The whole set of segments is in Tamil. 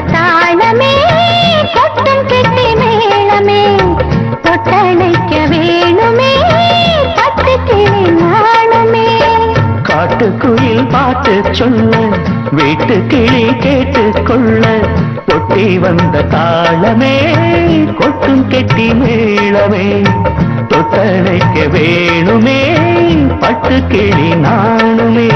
கொட்டி தாளமே கொட்டும் கெட்டி மேளமே தொட்டணைக்க வேணுமே பத்து கிளி நாளுமே காட்டுக்குயில் பாட்டு சொல்ல வீட்டு கிளி கேட்டு கொள்ள ஒட்டி வந்த தாளமே கொட்டும் கெட்டி மேளமே. தொட்டணைக்க வேணுமே பட்டு கிளி நாணுமே.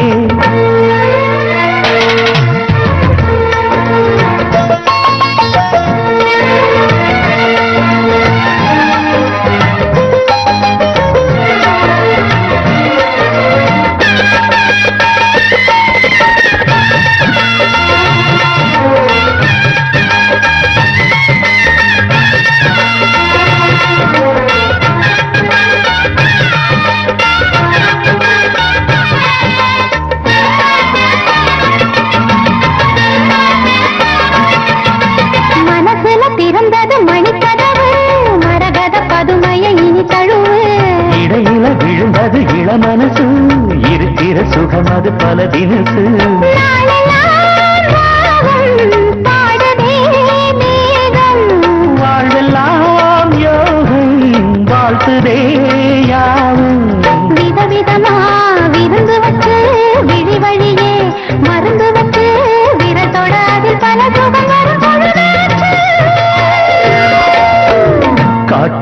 பிறந்தது மணிக்கதவு மரகத பதுமைய இனி தழுவு. இடையில விழுந்தது இளமனசு இருக்கிற சுகம் அது பல தினசு.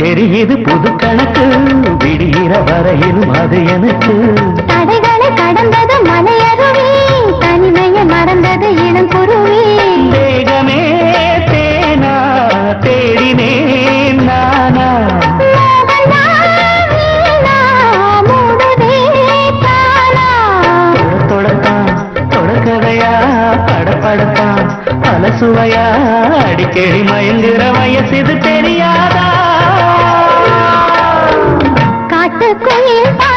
தெரியுது புது கணக்கு. விடியிற வரையிலும் அது எனக்கு. தடைகளை கடந்தது மலையருவி. தனிமையை மறந்தது இளங்குருவி தேகமே தேனா தேடினேன் நானா. படப்படத்தான். பல சுவையா அடிக்கடி மயங்குற வயசு இது தெரியாதா? காட்டுக்குயில் பாட்டு